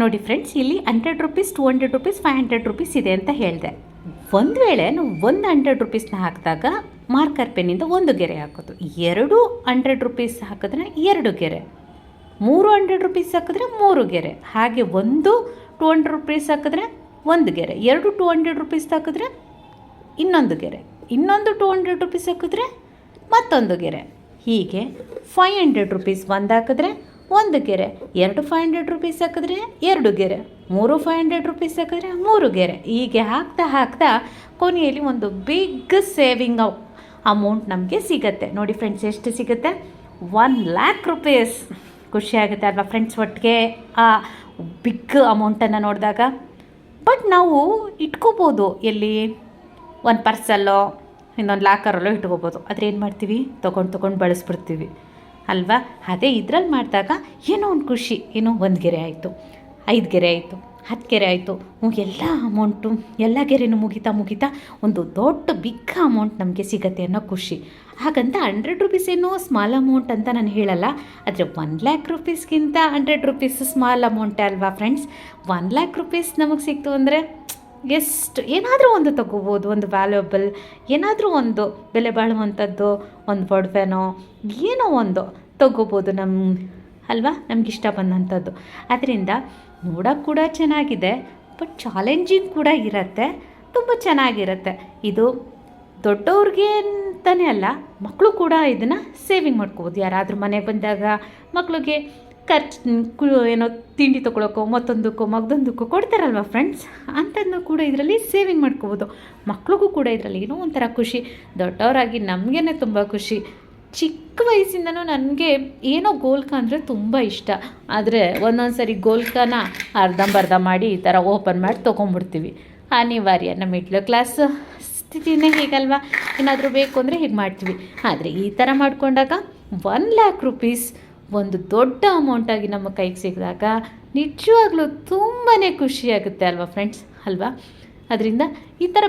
ನೋಡಿ ಫ್ರೆಂಡ್ಸ್ ಇಲ್ಲಿ hundred rupees two hundred rupees five hundred rupees ಇದೆ ಅಂತ ಹೇಳಿದೆ. ಒಂದು ವೇಳೆ ನಾವು ಒಂದು ಹಂಡ್ರೆಡ್ ರುಪೀಸ್ನ ಹಾಕಿದಾಗ ಮಾರ್ಕರ್ ಪೆನ್ನಿಂದ ಒಂದು ಗೆರೆ ಹಾಕೋದು. ಎರಡು ಹಂಡ್ರೆಡ್ ರುಪೀಸ್ ಹಾಕಿದ್ರೆ ಎರಡು ಗೆರೆ. ಮೂರು ಹಂಡ್ರೆಡ್ ರುಪೀಸ್ ಹಾಕಿದ್ರೆ ಮೂರು ಗೆರೆ. ಹಾಗೆ ಒಂದು ಟು ಹಂಡ್ರೆಡ್ ರುಪೀಸ್ ಹಾಕಿದ್ರೆ ಒಂದು ಗೆರೆ. ಎರಡು ಟು ಹಂಡ್ರೆಡ್ ರುಪೀಸ್ ಹಾಕಿದ್ರೆ ಇನ್ನೊಂದು ಗೆರೆ. ಇನ್ನೊಂದು ಟು ಹಂಡ್ರೆಡ್ ರುಪೀಸ್ ಹಾಕಿದ್ರೆ ಮತ್ತೊಂದು ಗೆರೆ. ಹೀಗೆ ಫೈವ್ ಹಂಡ್ರೆಡ್ ರುಪೀಸ್ ಒಂದು ಹಾಕಿದ್ರೆ ಒಂದು ಗೆರೆ, ಎರಡು ಫೈವ್ ಹಂಡ್ರೆಡ್ ರುಪೀಸ್ ಹಾಕಿದ್ರೆ ಎರಡು ಗೆರೆ, ಮೂರು ಫೈವ್ ಹಂಡ್ರೆಡ್ ರುಪೀಸ್ ಹಾಕಿದ್ರೆ ಮೂರು ಗೆರೆ. ಹೀಗೆ ಹಾಕ್ತಾ ಹಾಕ್ತಾ ಕೊನೆಯಲ್ಲಿ ಒಂದು ಬಿಗ್ ಸೇವಿಂಗ್ ಅಮೌಂಟ್ ನಮಗೆ ಸಿಗುತ್ತೆ. ನೋಡಿ ಫ್ರೆಂಡ್ಸ್ ಎಷ್ಟು ಸಿಗುತ್ತೆ? ಒನ್ ಲ್ಯಾಕ್ ರುಪೀಸ್ ಖುಷಿಯಾಗುತ್ತೆ ಅಲ್ವಾ ಫ್ರೆಂಡ್ಸ್ ಒಟ್ಟಿಗೆ ಆ ಬಿಗ್ ಅಮೌಂಟನ್ನು ನೋಡಿದಾಗ? ಬಟ್ ನಾವು ಇಟ್ಕೋಬೋದು. ಎಲ್ಲಿ? ಒಂದು ಪರ್ಸಲ್ಲೋ ಇನ್ನೊಂದು ಲಾಕರಲ್ಲೋ ಇಟ್ಕೋಬೋದು. ಆದರೆ ಏನು ಮಾಡ್ತೀವಿ? ತೊಗೊಂಡು ತೊಗೊಂಡು ಬಳಸ್ಬಿಡ್ತೀವಿ. ಅಲ್ವಾ? ಅದೇ ಇದ್ರಲ್ಲಿ ಮಾಡಿದಾಗ ಏನೋ ಒಂದು ಖುಷಿ, ಏನೋ ಒಂದು ಗೆರೆ ಆಯಿತು. ಐದು ಗೆರೆ ಆಯಿತು, ಹತ್ತು ಗೆರೆ ಆಯಿತು. ಎಲ್ಲ ಅಮೌಂಟು ಎಲ್ಲ ಗೆರೆನೂ ಮುಗಿತಾ ಮುಗಿತಾ ಒಂದು ದೊಡ್ಡ ಬಿಗ್ ಅಮೌಂಟ್ ನಮಗೆ ಸಿಗತ್ತೆ ಅನ್ನೋ ಖುಷಿ. ಹಾಗಂತ ಹಂಡ್ರೆಡ್ ರುಪೀಸ್ ಏನೋ ಸ್ಮಾಲ್ ಅಮೌಂಟ್ ಅಂತ ನಾನು ಹೇಳಲ್ಲ. ಆದರೆ ಒನ್ ಲ್ಯಾಕ್ ರುಪೀಸ್ಗಿಂತ ಹಂಡ್ರೆಡ್ ರುಪೀಸ್ ಸ್ಮಾಲ್ ಅಮೌಂಟೇ ಅಲ್ವಾ ಫ್ರೆಂಡ್ಸ್ ಒನ್ ಲ್ಯಾಕ್ ರುಪೀಸ್ ನಮಗೆ ಸಿಕ್ತು ಅಂದರೆ ಎಷ್ಟು ಏನಾದರೂ ಒಂದು ತಗೋಬೋದು, ಒಂದು ವ್ಯಾಲ್ಯೂಬಲ್ ಏನಾದರೂ ಒಂದು ಬೆಲೆ ಬಾಳುವಂಥದ್ದು, ಒಂದು ಒಡವೆನೋ ಏನೋ ಒಂದು ತಗೋಬೋದು ನಮ್ಮ ಅಲ್ವಾ? ನಮ್ಗೆ ಇಷ್ಟ ಬಂದಂಥದ್ದು. ಅದರಿಂದ ನೋಡೋಕ್ಕೆ ಕೂಡ ಚೆನ್ನಾಗಿದೆ ಬಟ್ ಚಾಲೆಂಜಿಂಗ್ ಕೂಡ ಇರುತ್ತೆ, ತುಂಬ ಚೆನ್ನಾಗಿರುತ್ತೆ. ಇದು ದೊಡ್ಡವ್ರಿಗೆ ಅಂತಲೇ ಅಲ್ಲ ಮಕ್ಕಳು ಕೂಡ ಇದನ್ನು ಸೇವಿಂಗ್ ಮಾಡ್ಕೋಬೋದು. ಯಾರಾದರೂ ಮನೆಗೆ ಬಂದಾಗ ಮಕ್ಕಳಿಗೆ ಖರ್ಚು ಏನೋ ತಿಂಡಿ ತೊಗೊಳಕ್ಕೋ, ಮತ್ತೊಂದಕ್ಕೋ, ಮಗದೊಂದಕ್ಕೋ ಕೊಡ್ತಾರಲ್ವ ಫ್ರೆಂಡ್ಸ್ ಅಂಥದ್ದನ್ನು ಕೂಡ ಇದರಲ್ಲಿ ಸೇವಿಂಗ್ ಮಾಡ್ಕೋಬೋದು. ಮಕ್ಳಿಗೂ ಕೂಡ ಇದರಲ್ಲಿ ಏನೋ ಒಂಥರ ಖುಷಿ. ದೊಡ್ಡವರಾಗಿ ನಮಗೇನೆ ತುಂಬ ಖುಷಿ. ಚಿಕ್ಕ ವಯಸ್ಸಿಂದನೂ ನನಗೆ ಏನೋ ಗೋಲ್ಕ ಅಂದರೆ ತುಂಬ ಇಷ್ಟ. ಆದರೆ ಒಂದೊಂದು ಸರಿ ಗೋಲ್ಕನ ಅರ್ಧಂಬರ್ಧ ಮಾಡಿ ಈ ಥರ ಓಪನ್ ಮಾಡಿ ತೊಗೊಂಡ್ಬಿಡ್ತೀವಿ ಅನಿವಾರ್ಯ ನಮ್ಮ ಮಿಡ್ಲ್ ಕ್ಲಾಸ್ ಸ್ಥಿತಿನೇ ಹೀಗಲ್ವಾ? ಏನಾದರೂ ಬೇಕು ಅಂದರೆ ಹೀಗೆ ಮಾಡ್ತೀವಿ. ಆದರೆ ಈ ಥರ ಮಾಡಿಕೊಂಡಾಗ ಒನ್ ಲ್ಯಾಕ್ ರುಪೀಸ್ ಒಂದು ದೊಡ್ಡ ಅಮೌಂಟಾಗಿ ನಮ್ಮ ಕೈಗೆ ಸಿಕ್ಕಿದಾಗ ನಿಜವಾಗ್ಲೂ ತುಂಬಾ ಖುಷಿಯಾಗುತ್ತೆ ಅಲ್ವಾ ಫ್ರೆಂಡ್ಸ್ ಅಲ್ವಾ? ಅದರಿಂದ ಈ ಥರ